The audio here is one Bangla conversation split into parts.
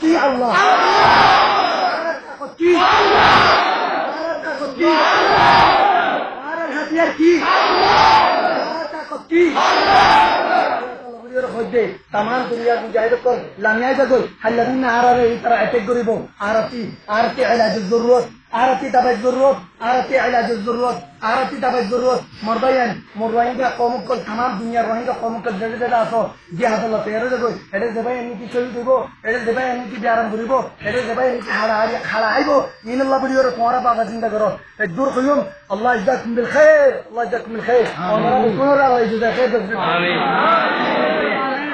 কি আল্লাহ? কি? হাতিয়ার কি? কি? মধ্যে তামাম দুনিয়ার মুজাহিদকর লামিয়া যাগল হাল্লাদিন আর আর তারা অ্যাটেক করিব। আর আর কি? আর কি এলাজ জরুরত? আরতি দাবাই জরুরত আরতি ইলাজ জরুরত আরতি দাবাই জরুরত। মরবায়ান মোর রোহিঙ্গা কমকল তামাম দুনিয়ার রোহিঙ্গা কমকল যেটা যেটা আসো যে হাতল তেরে যাগল এটা দেবাই এমনি কি চলি দিব এটা দেবাই এমনি কি বিয়ারাম করিব এটা দেবাই এমনি হাড়া হাড়ি হাড়া আইব। ইনল্লাহ বলিওর তোমারা বাবা চিন্তা করো। দূর কইম আল্লাহ ইজাকুম বিল খাইর আল্লাহ ইজাকুম বিল খাইর ওনারা আল্লাহ ইজাকুম খাইর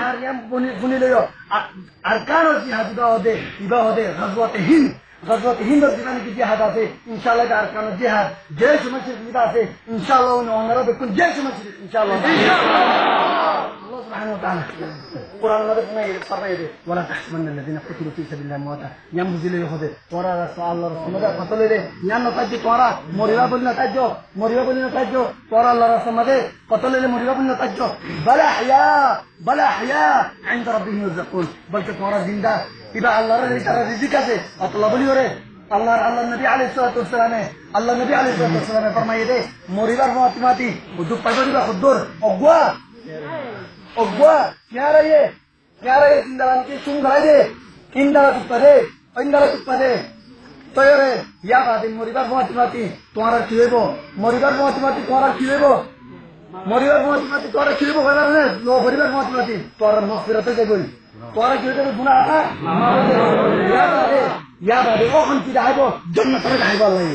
আর ইয়াম বুনি বুনি লইও। আর কান জিহাদ ইবা হদে ইবা হদে গজওয়াতে হিন্দ। গজওয়াতে হিন্দ দিবানি কি غزوة Hind özgüvenlik cihadası inşallah bir arkanız cihad. Ceyş-i Meşrik midası inşallah onu onlara dokun. Ceyş-i Meşrik inşallah. İnşallah. قرآن الله سبحانه وتعالى ولا تحسبن الذين قتلوا في سبيل الله موتا ينبذ إليه خذ ورا رسول الله رسول الله قتل إليه يان نتاجي تورا مريبا بل نتاجو مريبا بل نتاجو تورا الله رسول الله قتل إليه مريبا بل نتاجو بل أحياء بل أحياء عند ربهم يرزقون بل تورا زندا إذا الله رزق رزق আছে أطلب لي রে আল্লাহ আল্লাহ নবী আলাইহিস সালাতু ওয়াসসালামে আল্লাহ নবী আলাইহিস সালাতু ওয়াসসালামে ফরমাইয়ে দে মরিবার মাতি মাতি উদু পাইবা খুদুর অগুয়া Oh gua nyara ye, nyara ye sindalan ki sungguh aja, indala kupade, indala kupade. तय रे या बात मरबार बात बाती तुम्हारा खिलेब मरबार बात बाती तुम्हारा खिलेब मरबार बात बाती तुम्हारा खिलेब कहना रे लो मरबार बात बाती तुम्हारा मफिरत से गई तुम्हारा खिले तो गुना आता या बात या बात ओ हम की दाइबो जन्नत रे दाइबो अल्लाह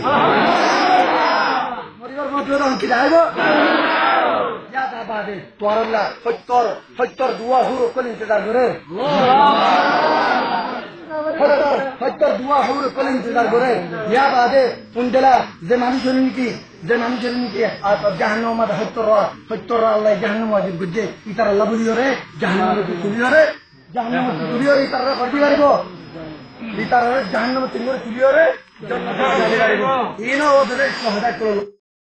मरबार बात रे हम की दाइबो তোর যে মানুষের নাকি যে মানুষের নাকি জাহান্ন মাদা সত্যর সত্যর আল্লাহ জাহান্ন মাজিব বুঝছে ইতার আল্লাহ বলিও ইতার পারিব? ইতার